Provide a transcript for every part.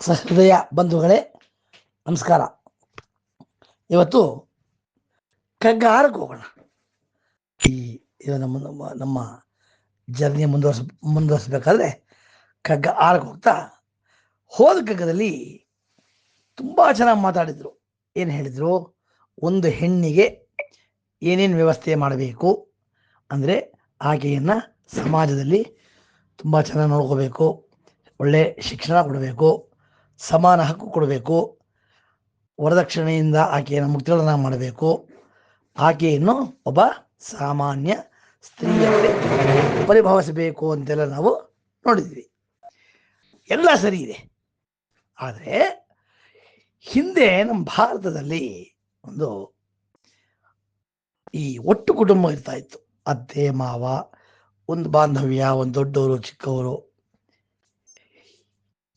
ಸಹೃದಯ ಬಂಧುಗಳೇ, ನಮಸ್ಕಾರ. ಇವತ್ತು ಕಗ್ಗಾರಕ್ಕೆ ಹೋಗೋಣ. ಈ ನಮ್ಮ ನಮ್ಮ ನಮ್ಮ ಜರ್ನಿ ಮುಂದುವರ್ಸ, ಮುಂದುವರಿಸ್ಬೇಕಾದ್ರೆ ಕಗ್ಗ ಆರಕ್ಕೆ ಹೋಗ್ತಾ, ಹೋದ ಕಗ್ಗದಲ್ಲಿ ತುಂಬ ಚೆನ್ನಾಗಿ ಮಾತಾಡಿದ್ರು. ಏನು ಹೇಳಿದರು? ಒಂದು ಹೆಣ್ಣಿಗೆ ಏನೇನು ವ್ಯವಸ್ಥೆ ಮಾಡಬೇಕು? ಅಂದರೆ ಆಕೆಯನ್ನು ಸಮಾಜದಲ್ಲಿ ತುಂಬ ಚೆನ್ನಾಗಿ ನೋಡ್ಕೋಬೇಕು. ಒಳ್ಳೆ ಶಿಕ್ಷಣ ಕೊಡಬೇಕು, ಸಮಾನ ಹಕ್ಕು ಕೊಡಬೇಕು. ವರದಕ್ಷಿಣೆಯಿಂದ ಆಕೆಯನ್ನು ಮುಕ್ತಿಗಳನ್ನ ಮಾಡಬೇಕು. ಆಕೆಯನ್ನು ಒಬ್ಬ ಸಾಮಾನ್ಯ ಸ್ತ್ರೀಯಂತೆ ಪರಿಭಾವಿಸಬೇಕು ಅಂತೆಲ್ಲ ನಾವು ನೋಡಿದ್ವಿ. ಎಲ್ಲ ಸರಿ ಇದೆ. ಆದರೆ ಹಿಂದೆ ನಮ್ಮ ಭಾರತದಲ್ಲಿ ಒಂದು ಈ ಒಟ್ಟು ಕುಟುಂಬ ಇರ್ತಾ ಇತ್ತು. ಅತ್ತೆ, ಮಾವ, ಒಂದು ಬಾಂಧವ್ಯ, ಒಂದು ದೊಡ್ಡವರು, ಚಿಕ್ಕವರು.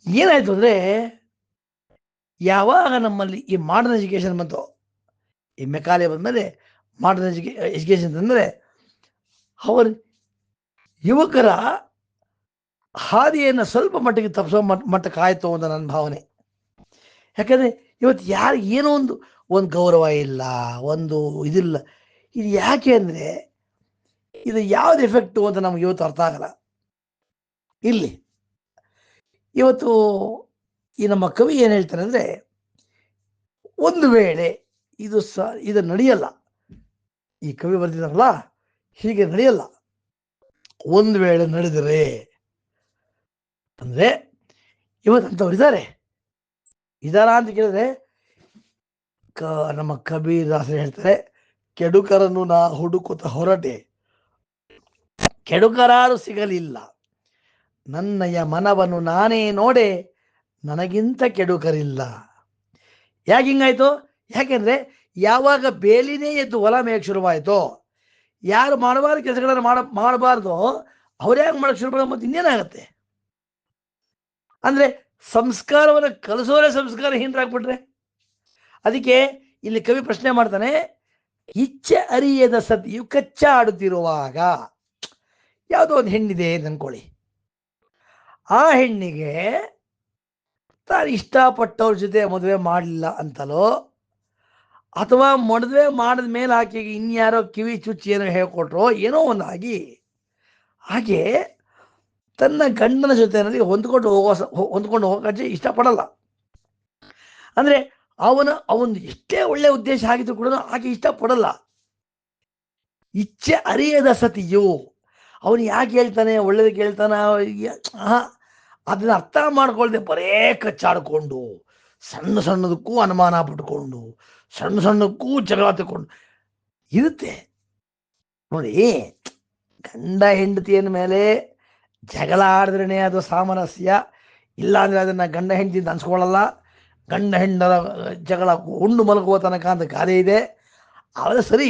ಏನಾಯ್ತು ಅಂದರೆ ಯಾವಾಗ ನಮ್ಮಲ್ಲಿ ಈ ಮಾಡರ್ನ್ ಎಜುಕೇಶನ್ ಬಂತು, ಈ ಮೆಕಾಲೆ ಬಂದಮೇಲೆ ಮಾಡರ್ನ್ ಎಜುಕೇ ಎಜುಕೇಶನ್ ಅಂದ್ರೆ ಅವರ ಯುವಕರ ಹಾದಿಯನ್ನು ಸ್ವಲ್ಪ ಮಟ್ಟಿಗೆ ತಪ್ಪಿಸೋ ಮಟ್, ಮಟ್ಟಕ್ಕೆ ಆಯ್ತು ಅಂತ ನನ್ನ ಭಾವನೆ. ಯಾಕಂದ್ರೆ ಇವತ್ತು ಯಾರು ಏನೋ ಒಂದು ಒಂದು ಗೌರವ ಇಲ್ಲ, ಒಂದು ಇದಿಲ್ಲ, ಇದು ಯಾಕೆ ಅಂದ್ರೆ, ಇದು ಯಾವ್ದು ಎಫೆಕ್ಟು ಅಂತ ನಮ್ಗೆ ಇವತ್ತು ಅರ್ಥ ಆಗಲ್ಲ. ಇಲ್ಲಿ. ಇವತ್ತು ಈ ನಮ್ಮ ಕವಿ ಏನು ಹೇಳ್ತಾರೆ ಅಂದ್ರೆ, ಒಂದು ವೇಳೆ ಇದು ಸ, ಇದು ನಡೆಯಲ್ಲ, ಈ ಕವಿ ಬರೆದಿದ್ದಾರಲ್ಲ, ಹೀಗೆ ನಡೆಯಲ್ಲ, ಒಂದು ವೇಳೆ ನಡೆದರೆ, ಅಂದ್ರೆ ಇವತ್ತು ಅಂಥವ್ರು ಇದ್ದಾರೆ. ಇದಾರ ಅಂತ ಕೇಳಿದ್ರೆ, ಕ, ನಮ್ಮ ಕಬೀರದಾಸರು ಹೇಳ್ತಾರೆ, ಕೆಡುಕರನ್ನು ನಾ ಹುಡುಕುತ್ತ ಹೊರಟೆ. ಕೆಡುಕರಾರು ಸಿಗಲಿಲ್ಲ. ನನ್ನಯ ಮನವನ್ನು ನಾನೇ ನೋಡೆ, ನನಗಿಂತ ಕೆಡುಕರಿಲ್ಲ. ಯಾಕೆ ಹಿಂಗಾಯ್ತು? ಯಾಕೆಂದ್ರೆ ಯಾವಾಗ ಬೇಲಿನೇ ಎದ್ದು ಹೊಲ ಮೇಯಕ್ಕೆ ಶುರುವಾಯಿತು, ಯಾರು ಮಾಡಬಾರ್ದು ಕೆಲಸಗಳನ್ನು ಮಾಡ, ಮಾಡಬಾರ್ದು, ಅವ್ರು ಯಾಕೆ ಮಾಡಕ್ಕೆ ಶುರು ಮಾಡೋದು ಮತ್ತೆ ಇನ್ನೇನಾಗತ್ತೆ? ಅಂದ್ರೆ ಸಂಸ್ಕಾರವನ್ನು ಕಲಿಸೋರೆ ಸಂಸ್ಕಾರ ಹೀನರಾಗ್ಬಿಟ್ರೆ? ಅದಕ್ಕೆ ಇಲ್ಲಿ ಕವಿ ಪ್ರಶ್ನೆ ಮಾಡ್ತಾನೆ, ಇಚ್ಛೆ ಅರಿಯದ ಸತಿಯು ಕಚ್ಚಾಡುತ್ತಿರುವಾಗ, ಯಾವುದೋ ಒಂದು ಹೆಣ್ಣಿದೆ ಅಂತ ಅನ್ಕೊಳ್ಳಿ. ಆ ಹೆಣ್ಣಿಗೆ ತಾನು ಇಷ್ಟಪಟ್ಟವ್ರ ಜೊತೆ ಮದುವೆ ಮಾಡಲಿಲ್ಲ ಅಂತಲೋ, ಅಥವಾ ಮದುವೆ ಮಾಡಿದ ಮೇಲೆ ಆಕೆಗೆ ಇನ್ಯಾರೋ ಕಿವಿ ಚುಚ್ಚಿ ಏನೋ ಹೇಳ್ಕೊಟ್ರೋ ಏನೋ ಒಂದಾಗಿ, ಹಾಗೆ ತನ್ನ ಗಂಡನ ಜೊತೆನಲ್ಲಿ ಹೊಂದ್ಕೊಂಡು ಹೋಗೋ ಹೊಂದ್ಕೊಂಡು ಹೋಗೋಕೆ ಇಷ್ಟಪಡಲ್ಲ. ಅಂದರೆ ಅವನ, ಅವನು ಎಷ್ಟೇ ಒಳ್ಳೆ ಉದ್ದೇಶ ಆಗಿದ್ರು ಕೂಡ ಆಕೆ ಇಷ್ಟಪಡಲ್ಲ. ಇಚ್ಛೆ ಅರಿಯದ ಸತಿಯು, ಅವನು ಯಾಕೆ ಹೇಳ್ತಾನೆ ಒಳ್ಳೇದಕ್ಕೆ ಹೇಳ್ತಾನ ಅದನ್ನ ಅರ್ಥ ಮಾಡ್ಕೊಳ್ದೆ ಬರೇ ಕಚ್ಚಾಡ್ಕೊಂಡು, ಸಣ್ಣ ಸಣ್ಣದಕ್ಕೂ ಅನುಮಾನ ಪಟ್ಕೊಂಡು, ಸಣ್ಣ ಸಣ್ಣಕ್ಕೂ ಜಗಳ ತಕೊಂಡು ಇರುತ್ತೆ. ನೋಡಿ, ಗಂಡ ಹೆಂಡತಿಯ ಮೇಲೆ ಜಗಳ ಆಡಿದ್ರೇನೆ ಅದು ಸಾಮರಸ್ಯ. ಇಲ್ಲ ಅಂದ್ರೆ ಅದನ್ನ ಗಂಡ ಹೆಂಡತಿ ಅನ್ಸ್ಕೊಳ್ಳಲ್ಲ. ಗಂಡ ಹೆಂಡರ ಜಗಳ ಉಂಡು ಮಲಗುವ ತನಕ ಅಂತ ಗಾದೆ ಇದೆ. ಆದರೆ ಸರಿ,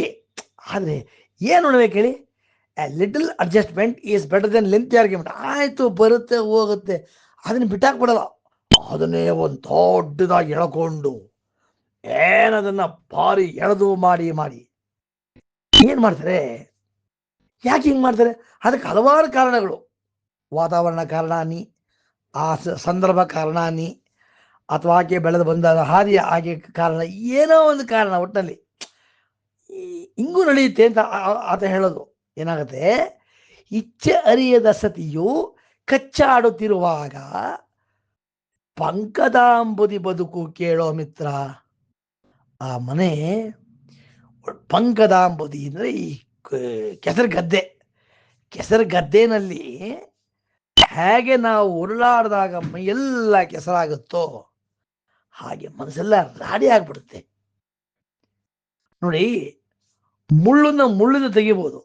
ಆದರೆ ಏನು ನೋಡ್ಬೇಕು ಹೇಳಿ? Little adjustment is better then length argument ಆಯಿತು, ಬರುತ್ತೆ, ಹೋಗುತ್ತೆ. ಅದನ್ನು ಬಿಟ್ಟಾಕ್ಬಿಡಲ್ಲ ಅದನ್ನೇ ಒಂದು ದೊಡ್ಡದಾಗಿ ಎಳ್ಕೊಂಡು ಏನದನ್ನ ಭಾರಿ ಎಳೆದು ಮಾಡಿ ಮಾಡಿ. ಏನು ಮಾಡ್ತಾರೆ? ಯಾಕೆ ಹಿಂಗೆ ಮಾಡ್ತಾರೆ? ಅದಕ್ಕೆ ಹಲವಾರು ಕಾರಣಗಳು. ವಾತಾವರಣ ಕಾರಣಾನಿ, ಆ ಸಂದರ್ಭ ಕಾರಣಾನಿ, ಅಥವಾ ಆಕೆ ಬೆಳೆದು ಬಂದ ಹಾದಿ ಆಕೆ ಕಾರಣ, ಏನೋ ಒಂದು ಕಾರಣ ಒಟ್ಟಿನಲ್ಲಿ ಹಿಂಗೂ ನಡೆಯುತ್ತೆ ಅಂತ ಆತ ಹೇಳೋದು. ಏನಾಗುತ್ತೆ? ಇಚ್ಛೆ ಅರಿಯದ ಸತಿಯು ಕಚ್ಚಾಡುತ್ತಿರುವಾಗ ಪಂಕದಾಂಬುದಿ ಬದುಕು ಕೇಳೋ ಮಿತ್ರ. ಆ ಮನೆ ಪಂಕದಾಂಬುದಿ ಅಂದ್ರೆ ಈ ಕೆಸರು ಗದ್ದೆ ಕೆಸರು ಗದ್ದೆನಲ್ಲಿ ಹೇಗೆ ನಾವು ಉರುಳಾಡಿದಾಗ ಮೈಯೆಲ್ಲ ಕೆಸರಾಗುತ್ತೋ ಹಾಗೆ ಮನಸ್ಸೆಲ್ಲ ರಾಡಿ ಆಗ್ಬಿಡುತ್ತೆ. ನೋಡಿ, ಮುಳ್ಳನ್ನ ಮುಳ್ಳಿಂದ ತೆಗಿಬೋದು.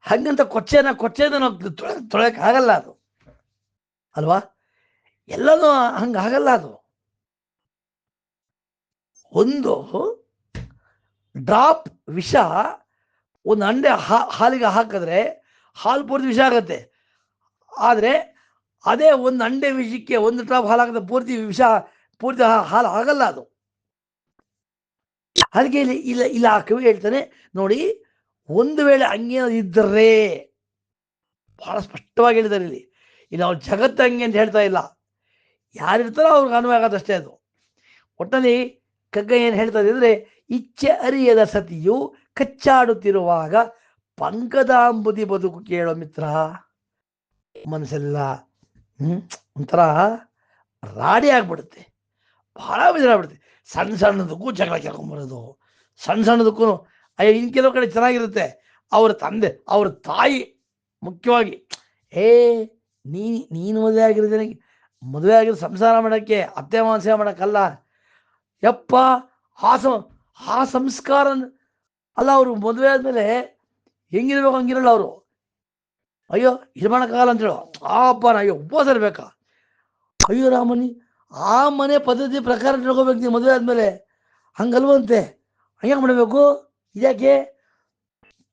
ಹಂಗಂತ ಕೊಚ್ಚೆನ ಕೊಚ್ಚೆನ ತೊಳೆಯಕ್ ಆಗಲ್ಲ ಅದು. ಅಲ್ವಾ? ಎಲ್ಲನೂ ಹಂಗಾಗಲ್ಲ ಅದು. ಒಂದು ಡ್ರಾಪ್ ವಿಷ ಒಂದು ಅಂಡೆ ಹಾ- ಹಾಲಿಗೆ ಹಾಕಿದ್ರೆ ಹಾಲು ಪೂರ್ತಿ ವಿಷ ಆಗತ್ತೆ. ಆದರೆ ಅದೇ ಒಂದು ಅಂಡೆ ವಿಷಕ್ಕೆ ಒಂದು ಡ್ರಾಪ್ ಹಾಲು ಹಾಕಿದ್ರೆ ಪೂರ್ತಿ ವಿಷ, ಪೂರ್ತಿ ಹಾಲು ಆಗಲ್ಲ ಅದು. ಅದಕ್ಕೆ ಇಲ್ಲಿ, ಇಲ್ಲ ಇಲ್ಲ ಕವಿ ಹೇಳ್ತಾನೆ, ನೋಡಿ ಒಂದು ವೇಳೆ ಹಂಗೇನಾದ್ರು ಇದ್ದರೆ ಬಹಳ ಸ್ಪಷ್ಟವಾಗಿ ಹೇಳಿದ್ದಾರೆ ಇಲ್ಲಿ. ಇಲ್ಲಿ ಅವ್ರು ಜಗತ್ತು ಹಂಗೆ ಅಂತ ಹೇಳ್ತಾ ಇಲ್ಲ. ಯಾರಿರ್ತಾರೋ ಅವ್ರಿಗೆ ಅನ್ವಯ ಆಗೋದಷ್ಟೇ ಅದು. ಒಟ್ಟಲ್ಲಿ ಕಗ್ಗ ಏನು ಹೇಳ್ತಾ ಇದೆ ಅಂದರೆ, ಇಚ್ಛೆ ಅರಿಯದ ಸತಿಯು ಕಚ್ಚಾಡುತ್ತಿರುವಾಗ ಪಂಕದಾಂಬುದಿ ಬದುಕು ಕೇಳೋ ಮಿತ್ರ ಮನಸ್ಸೆಲ್ಲ ಒಂಥರ ರಾಡಿ ಆಗ್ಬಿಡುತ್ತೆ. ಬಹಳ ಬೇಜಾರಾಗ್ಬಿಡುತ್ತೆ. ಸಣ್ಣ ಸಣ್ಣದಕ್ಕೂ ಜಗಳ ಕೇಳ್ಕೊಂಬರೋದು ಸಣ್ಣ ಸಣ್ಣದಕ್ಕೂ ಅಯ್ಯೋ ಇನ್ನು ಕೆಲವು ಕಡೆ ಚೆನ್ನಾಗಿರುತ್ತೆ. ಅವ್ರ ತಂದೆ, ಅವ್ರ ತಾಯಿ ಮುಖ್ಯವಾಗಿ ಏ ನೀ ನೀನು ಮದುವೆ ಆಗಿರೋದೇನೆ ಮದುವೆ ಆಗಿರೋ ಸಂಸಾರ ಮಾಡೋಕ್ಕೆ ಅತ್ತೆ ಮಾವ ಮಾಡೋಕ್ಕಲ್ಲ? ಯಪ್ಪ, ಆ ಸಂ, ಆ ಸಂಸ್ಕಾರ ಅಲ್ಲ, ಅವರು ಮದುವೆ ಆದಮೇಲೆ ಹೆಂಗಿರ್ಬೇಕು ಹಂಗಿರಲ್ಲ ಅವರು. ಅಯ್ಯೋ, ಇದು ಮಾಡೋಕ್ಕಾಗಲ್ಲ ಅಂತೇಳು ಆ ಅಪ್ಪ ಅಯ್ಯೋ, ಉಪವಾಸ ಇರ್ಬೇಕಾ? ಅಯ್ಯೋ, ರಾಮನಿ, ಆ ಮನೆ ಪದ್ಧತಿ ಪ್ರಕಾರ ನಡ್ಕೋಬೇಕು ನೀವು ಮದುವೆ ಆದಮೇಲೆ. ಹಂಗಲ್ವಂತೆ. ಹಂಗೆ ಮಾಡಬೇಕು? ಇದ್ಯಾಕೆ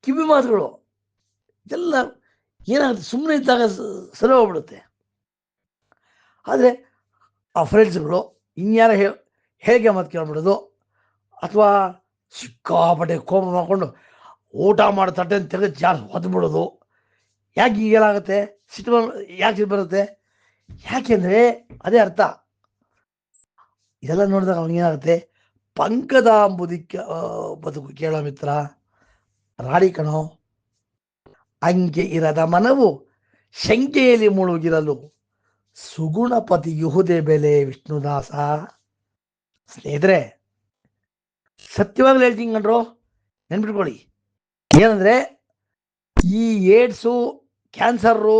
ಕಿವಿ ಮಾತುಗಳು, ಎಲ್ಲ ಏನಾಗುತ್ತೆ ಸುಮ್ಮನೆ ಇದ್ದಾಗ ಸರಿ ಹೋಗ್ಬಿಡುತ್ತೆ. ಆದರೆ ಆ ಫ್ರೆಂಡ್ಸ್ಗಳು ಇನ್ಯಾರ ಹೇಗೆ ಮಾತು ಕೇಳ್ಬಿಡೋದು, ಅಥವಾ ಸಿಕ್ಕಾಪಟ್ಟೆ ಕೋಪ ಮಾಡಿಕೊಂಡು ಊಟ ಮಾಡೋ ತಟ್ಟೆ ತೆಗೆದು ಜಾಸ್ತಿ ಹೊದ್ಬಿಡೋದು ಯಾಕೆ ಈಗೇನಾಗುತ್ತೆ ಸಿಟ್ಟು ಯಾಕೆ ಸಿಟ್ಟು ಬರುತ್ತೆ ಯಾಕೆಂದರೆ ಅದೇ ಅರ್ಥ. ಇದೆಲ್ಲ ನೋಡಿದಾಗ ಅವನಿಗೇನಾಗುತ್ತೆ ಅಂಬುದಿ ಬದುಕು ಕೇಳೋ ಮಿತ್ರ, ರಾಡಿ ಕಣೋ. ಅಂಗೆ ಇರದ ಮನವು ಶಂಕೆಯಲ್ಲಿ ಮುಳುಗಿರಲು ಸುಗುಣಪತಿ ಯುಹುದೆ ಬೆಲೆ ವಿಷ್ಣುದಾಸ. ಸ್ನೇಹಿತರೆ, ಸತ್ಯವಾಗ್ಲೂ ಹೇಳ್ತೀನಿ ಕಣ್ರು ನೆನ್ಬಿಟ್ಕೊಳ್ಳಿ ಏನಂದ್ರೆ, ಈ ಏಡ್ಸು ಕ್ಯಾನ್ಸರು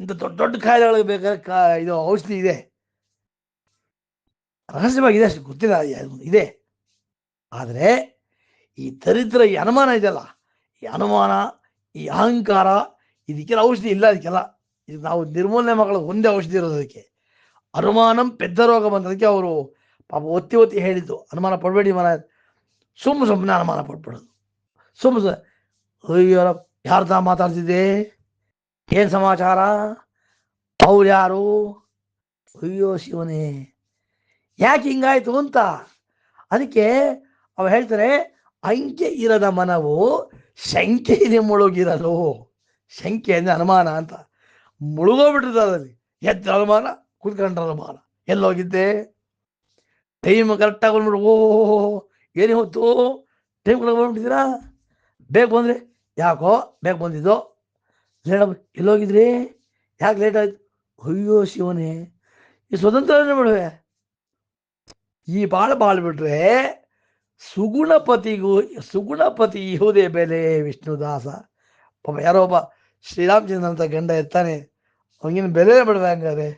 ಇಂಥ ದೊಡ್ಡ ದೊಡ್ಡ ಕಾಯಿಲೆಗಳಿಗೆ ಬೇಕಾದ ಇದು ಔಷಧಿ ಇದೆ. ರಹಸ್ಯವಾಗಿದೆ ಅಷ್ಟು ಗೊತ್ತಿಲ್ಲ ಇದೆ. ಆದರೆ ಈ ದರಿದ್ರ, ಈ ಅನುಮಾನ ಇದೆಯಲ್ಲ, ಈ ಅನುಮಾನ, ಈ ಅಹಂಕಾರ, ಇದಕ್ಕೆಲ್ಲ ಔಷಧಿ ಇಲ್ಲ ಅದಕ್ಕೆಲ್ಲ. ಇದು ನಾವು ನಿರ್ಮೂಲನೆ ಮಕ್ಕಳು ಒಂದೇ ಔಷಧಿ ಇರೋದು ಅದಕ್ಕೆ. ಅನುಮಾನಂ ಪೆದ್ದ ರೋಗ ಬಂದದಕ್ಕೆ ಅವರು ಪಾಪ ಒತ್ತಿ ಒತ್ತಿ ಹೇಳಿದ್ದು. ಅನುಮಾನ ಪಡಬೇಡಿ ಮನ ಸುಮ್ಮ ಸುಮ್ಮನೆ ಅನುಮಾನ ಪಡ್ಬಿಡೋದು. ಸುಮ್ಮ ಅಯ್ಯೋ ಯಾರ್ದ ಮಾತಾಡ್ತಿದ್ದೆ? ಏನು ಸಮಾಚಾರ? ಅವ್ರು ಯಾರು? ಅಯ್ಯೋ, ಶಿವನೇ. ಯಾಕೆ ಹಿಂಗಾಯ್ತು ಅಂತ? ಅದಕ್ಕೆ ಅವ ಹೇಳ್ತಾರೆ, ಅಂಕೆ ಇರದ ಮನವು ಶಂಕೆಯಲ್ಲಿ ಮುಳುಗಿರಲು. ಶಂಕೆ ಅಂದ್ರೆ ಅನುಮಾನ ಅಂತ. ಮುಳುಗೋಗ್ಬಿಟ್ಟಿದೆ ಅದರಲ್ಲಿ. ಎದ್ದ ಅನುಮಾನ, ಕುತ್ಕೊಂಡ್ರ ಅನುಮಾನ. ಎಲ್ಲೋಗಿದ್ದೆ. ಟೈಮ್ ಕರೆಕ್ಟಾಗಿ ಬಂದ್ಬಿಡು. ಓ ಏನೇ ಹೊತ್ತು? ಟೈಮ್ ಕಡೆ ಬಂದ್ಬಿಟ್ಟಿದ್ದೀರಾ? ಬೇಗ ಬಂದ್ರೆ. ಯಾಕೋ ಬೇಗ ಬಂದಿದ್ದು? ಲೇಟ್ ಎಲ್ಲೋಗಿದ್ರಿ? ಯಾಕೆ ಲೇಟ್ ಆಯ್ತು? ಅಯ್ಯೋ ಶಿವನೇ. ಈ ಸ್ವತಂತ್ರ ಬಿಡುವೆ ಈ ಬಾಳ ಬಾಳ್ಬಿಟ್ರೆ ಸುಗುಣಪತಿಗೂ ಸುಗುಣಪತಿ ಇಹುದೇ ಬೆಲೆ ವಿಷ್ಣುದಾಸ. ಪಾಪ ಯಾರೋ ಒಬ್ಬ ಶ್ರೀರಾಮಚಂದ್ರ ಅಂತ ಗಂಡ ಇರ್ತಾನೆ, ಅವನಿಗಿನ ಬೆಲೆ ಬಿಡುವ ಹಂಗಾರೆ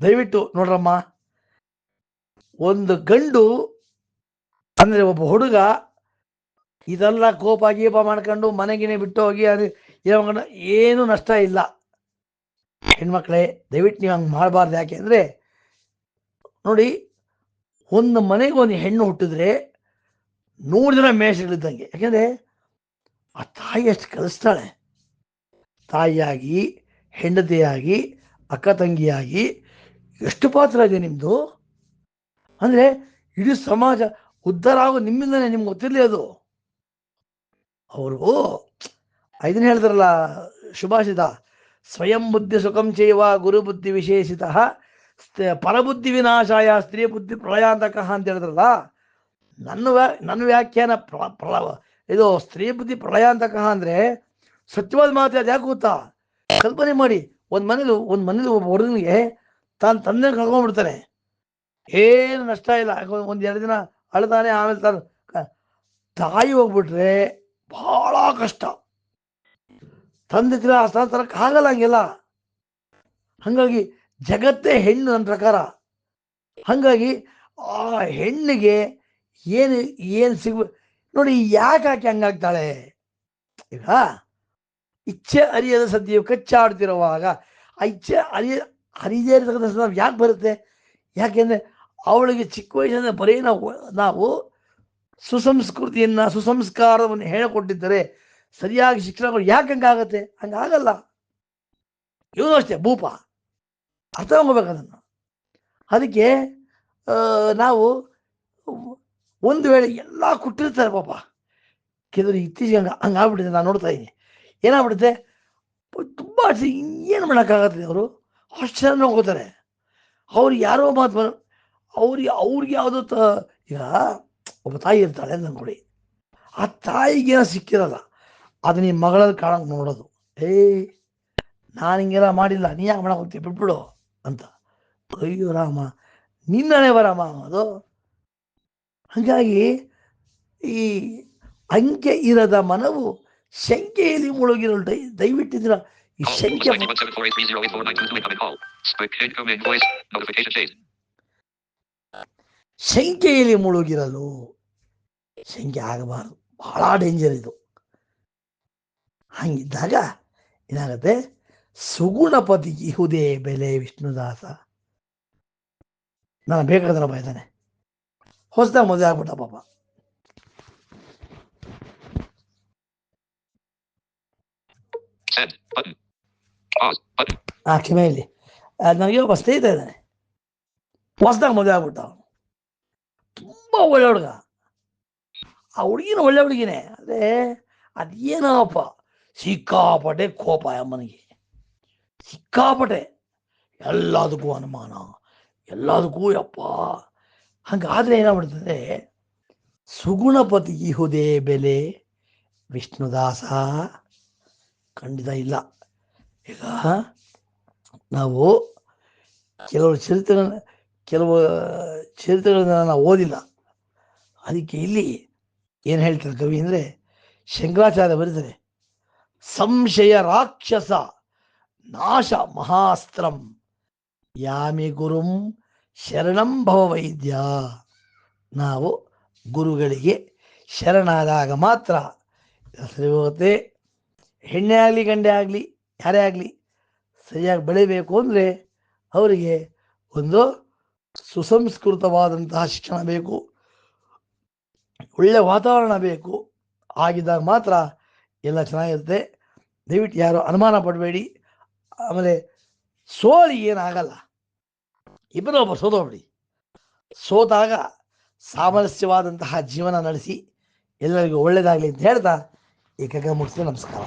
ದಯವಿಟ್ಟು ನೋಡ್ರಮ್ಮ, ಒಂದು ಗಂಡು, ಅಂದ್ರೆ ಒಬ್ಬ ಹುಡುಗ ಇದೆಲ್ಲ ಕೋಪ, ಗೀಪ ಮಾಡ್ಕೊಂಡು ಮನೆಗಿನೇ ಬಿಟ್ಟು ಹೋಗಿ ಅದು ಏನು ನಷ್ಟ ಇಲ್ಲ. ಹೆಣ್ಮಕ್ಳೇ, ದಯವಿಟ್ಟು ನೀವು ಹಂಗೆ ಮಾಡಬಾರ್ದು ಯಾಕೆ ಅಂದರೆ ನೋಡಿ, ಒಂದು ಮನೆಗೆ ಒಂದು ಹೆಣ್ಣು ಹುಟ್ಟಿದ್ರೆ ನೂರು ಜನ ಮೇಷಗಳಿದ್ದಂಗೆ ಯಾಕೆಂದರೆ, ಆ ತಾಯಿ ಅಷ್ಟು ಕಲಿಸ್ತಾಳೆ. ತಾಯಿಯಾಗಿ, ಹೆಂಡತಿಯಾಗಿ, ಅಕ್ಕ ತಂಗಿಯಾಗಿ ಎಷ್ಟು ಪಾತ್ರ ಇದೆ ನಿಮ್ಮದು ಅಂದರೆ, ಇಡೀ ಸಮಾಜ ಉದ್ಧಾರ ಆಗೋ ನಿಮ್ಮಿಂದನೇ ನಿಮ್ಗೆ ಗೊತ್ತಿರಲಿ ಅದು. ಅವರು ಇದನ್ನ ಹೇಳ್ತಾರಲ್ಲ ಸುಭಾಷಿತ ಸ್ವಯಂ ಬುದ್ಧಿ ಸುಖಂ ಚೈವ ಗುರು ಬುದ್ಧಿ ವಿಶೇಷಿತ ಪರಬುದ್ಧಿ ವಿನಾಶಾಯ ಸ್ತ್ರೀ ಬುದ್ಧಿ ಪ್ರಳಯಾಂತಕ ಅಂತ ಹೇಳಿದ್ರಲ್ಲ, ನನ್ನ ವ್ಯಾ, ನನ್ನ ವ್ಯಾಖ್ಯಾನ ಪ್ರ ಇದು ಸ್ತ್ರೀ ಬುದ್ಧಿ ಪ್ರಳಯಾಂತಕ ಅಂದರೆ ಸತ್ಯವಾದ ಮಾತು ಅದು ಯಾಕೆ ಗೊತ್ತಾ? ಕಲ್ಪನೆ ಮಾಡಿ, ಒಂದು ಮನೇಲಿ ಒಂದು ಮನೇಲಿ ಒಬ್ಬ ಹುಡುಗನಿಗೆ ತಾನು ತಂದೆ ಕಳ್ಕೊಂಡ್ಬಿಡ್ತಾನೆ ಏನು ನಷ್ಟ ಇಲ್ಲ ಒಂದು ಎರಡು ದಿನ ಅಳ್ತಾನೆ, ಆಮೇಲೆ ತಾನು ತಾಯಿ ಹೋಗ್ಬಿಟ್ರೆ ಬಹಳ ಕಷ್ಟ. ತಂದೆ ತಿರ ಆ ಸ್ಥಾನ ತರಕ್ಕೆ ಆಗಲ್ಲ ಹಂಗಿಲ್ಲ. ಹಾಗಾಗಿ ಜಗತ್ತೇ ಹೆಣ್ಣು ನನ್ನ ಪ್ರಕಾರ. ಹಾಗಾಗಿ ಆ ಹೆಣ್ಣಿಗೆ ಏನು ಏನು ಸಿಗ, ನೋಡಿ ಯಾಕೆ ಆಕೆ ಹಂಗಾಗ್ತಾಳೆ? ಈಗ ಇಚ್ಛೆ ಅರಿಯದ ಸದ್ಯವು ಕಚ್ಚಾಡ್ತಿರುವಾಗ ಆ ಇಚ್ಛೆ ಅರಿಯ, ಅರಿಯದೇ ಇರತಕ್ಕಂಥ ಸಂದರ್ಭ ಯಾಕೆ ಬರುತ್ತೆ? ಯಾಕೆಂದರೆ ಅವಳಿಗೆ ಚಿಕ್ಕ ವಯಸ್ಸಿನ ಬರೀ ನಾವು ನಾವು ಸುಸಂಸ್ಕೃತಿಯನ್ನು, ಸುಸಂಸ್ಕಾರವನ್ನು ಹೇಳಿಕೊಟ್ಟಿದ್ದರೆ ಸರಿಯಾಗಿ ಶಿಕ್ಷಣಗಳು ಯಾಕೆ ಹಂಗಾಗತ್ತೆ? ಹಂಗಾಗಲ್ಲ. ಇವನು ಅಷ್ಟೇ, ಭೂಪ. ಅರ್ಥ ಅದನ್ನು ಅದಕ್ಕೆ ನಾವು ಒಂದು ವೇಳೆ ಎಲ್ಲ ಕೊಟ್ಟಿರ್ತಾರೆ ಪಾಪ. ಕೆಲವರು ಇತ್ತೀಚೆಗೆ ಹಂಗೆ ಹಂಗಾಗ್ಬಿಟ್ಟಿದೆ ನಾನು ನೋಡ್ತಾ ಇದ್ದೀನಿ. ಏನಾಗ್ಬಿಡುತ್ತೆ? ತುಂಬ ಏನು ಮಾಡೋಕ್ಕಾಗತ್ತೆ ಅವರು? ಅಷ್ಟು ಚೆನ್ನಾಗಿ ನೋಡ್ಕೋತಾರೆ ಅವ್ರಿಗೆ ಯಾರೋ ಮಾತು ಅವ್ರಿಗೆ ಅವ್ರಿಗೆ ಯಾವುದೋ ತ, ಈಗ ಒಬ್ಬ ತಾಯಿ ಇರ್ತಾಳೆ ಅಂತ ಅಂದ್ಕೊಡಿ ಆ ತಾಯಿಗೇನೋ ಸಿಕ್ಕಿರಲ್ಲ. ಅದು ನಿಮ್ಮ ಮಗಳಲ್ಲಿ ಕಾಣಂಗೆ ನೋಡೋದು. ಏ ನಾನು ಹಿಂಗೆಲ್ಲ ಮಾಡಿಲ್ಲ. ನೀ ಯಾಕೆ ಮಾಡೋಕೆ ಹೋಗ್ತೀವಿ ಬಿಟ್ಬಿಡು. ಅಂತ ಅಯ್ಯೋ ರಾಮ ನಿನ್ನನೇ ಬರಮ್ಮ ಅದು ಹಾಗಾಗಿ ಈ ಅಂಕೆ ಇರದ ಮನವು ಶಂಕೆಯಲ್ಲಿ ಮುಳುಗಿರಲು ದಯ ದಯವಿಟ್ಟಿದ್ರ ಈ ಶಂಕೆ 917483084922 incoming call. Speak incoming voice. Notification date. ಶಂಕೆಯಲ್ಲಿ ಮುಳುಗಿರಲು ಶಂಕೆ ಆಗಬಾರದು ಬಹಳ ಡೇಂಜರ್ ಇದು ಹಂಗಿದ್ದಾಗ ಏನಾಗುತ್ತೆ ಸುಗುಣಪತಿ ಇಹುದೇ ಬೆಲೆ ವಿಷ್ಣುದಾಸ ನಾನು ಬೇಕಾದ್ರೆ ಬೈತಾನೆ. ಹೊಸದಾಗಿ ಮದುವೆ ಆಗ್ಬಿಟ್ಟ ಪಾಪ. ಆ ಕ್ಷಮೆಯಲ್ಲಿ ನನಗೆ ಒಬ್ಬ ಸ್ನೇಹಿತ ಇದ್ದಾನೆ. ಹೊಸದಾಗ ಮದುವೆ ಆಗ್ಬಿಟ್ಟ ಅವನು. ತುಂಬ ಒಳ್ಳೆ ಹುಡುಗ. ಆ ಹುಡುಗಿನ ಒಳ್ಳೆ ಹುಡುಗಿನೇ. ಅದೇ ಅದೇನಪ್ಪ. ಸಿಕ್ಕಾಪಟ್ಟೆ ಕೋಪ ಅಮ್ಮನಿಗೆ ಸಿಕ್ಕಾಪಟ್ಟೆ. ಎಲ್ಲದಕ್ಕೂ ಅನುಮಾನ. ಎಲ್ಲದಕ್ಕೂ ಯಪ್ಪ. ಹಂಗಾದ್ರೆ ಏನಾಗ್ಬಿಡ್ತದೆ ಸುಗುಣಪತಿ ಇಹುದೇ ಬೆಲೆ. ವಿಷ್ಣುದಾಸ ಖಂಡಿತ ಇಲ್ಲ. ಈಗ ನಾವು ಕೆಲವು ಚರಿತ್ರೆಗಳನ್ನ ಕೆಲವು ಚರಿತ್ರೆಗಳನ್ನ ನಾವು ಓದಿಲ್ಲ. ಅದಕ್ಕೆ ಇಲ್ಲಿ ಏನು ಹೇಳ್ತಾರೆ ಕವಿ ಅಂದರೆ, ಶಂಕರಾಚಾರ್ಯ ಬರೀತಾರೆ, ಸಂಶಯ ರಾಕ್ಷಸ. ನಾಶ ಮಹಾಸ್ತ್ರಂ ಯಾಮಿ ಗುರುಂ ಶರಣಂ ಭವ ವೈದ್ಯ. ನಾವು ಗುರುಗಳಿಗೆ ಶರಣಾದಾಗ ಮಾತ್ರ. ಹೋಗುತ್ತೆ ಹೆಣ್ಣೆ ಆಗಲಿ, ಗಂಡೆ ಆಗಲಿ, ಯಾರೇ ಆಗಲಿ ಸರಿಯಾಗಿ ಬೆಳಿಬೇಕು ಅಂದರೆ ಅವರಿಗೆ ಒಂದು ಸುಸಂಸ್ಕೃತವಾದಂತಹ ಶಿಕ್ಷಣ ಬೇಕು. ಒಳ್ಳೆಯ ವಾತಾವರಣ ಬೇಕು. ಆಗಿದ್ದಾಗ ಮಾತ್ರ ಎಲ್ಲ ಚೆನ್ನಾಗಿರುತ್ತೆ. ದಯವಿಟ್ಟು ಯಾರು ಅನುಮಾನ ಪಡಬೇಡಿ. ಆಮೇಲೆ ಸೋಲಿ ಏನಾಗಲ್ಲ. ಇಬ್ಬರೊಬ್ಬರು ಸೋತೋಗ್ಬಿಡಿ ಸೋತಾಗ ಸಾಮರಸ್ಯವಾದಂತಹ ಜೀವನ ನಡೆಸಿ ಎಲ್ಲರಿಗೂ ಒಳ್ಳೇದಾಗಲಿ ಅಂತ ಹೇಳ್ತಾ ಈ ಕಗ್ಗ ಮುಗಿಸ್ತೀನಿ. ನಮಸ್ಕಾರ.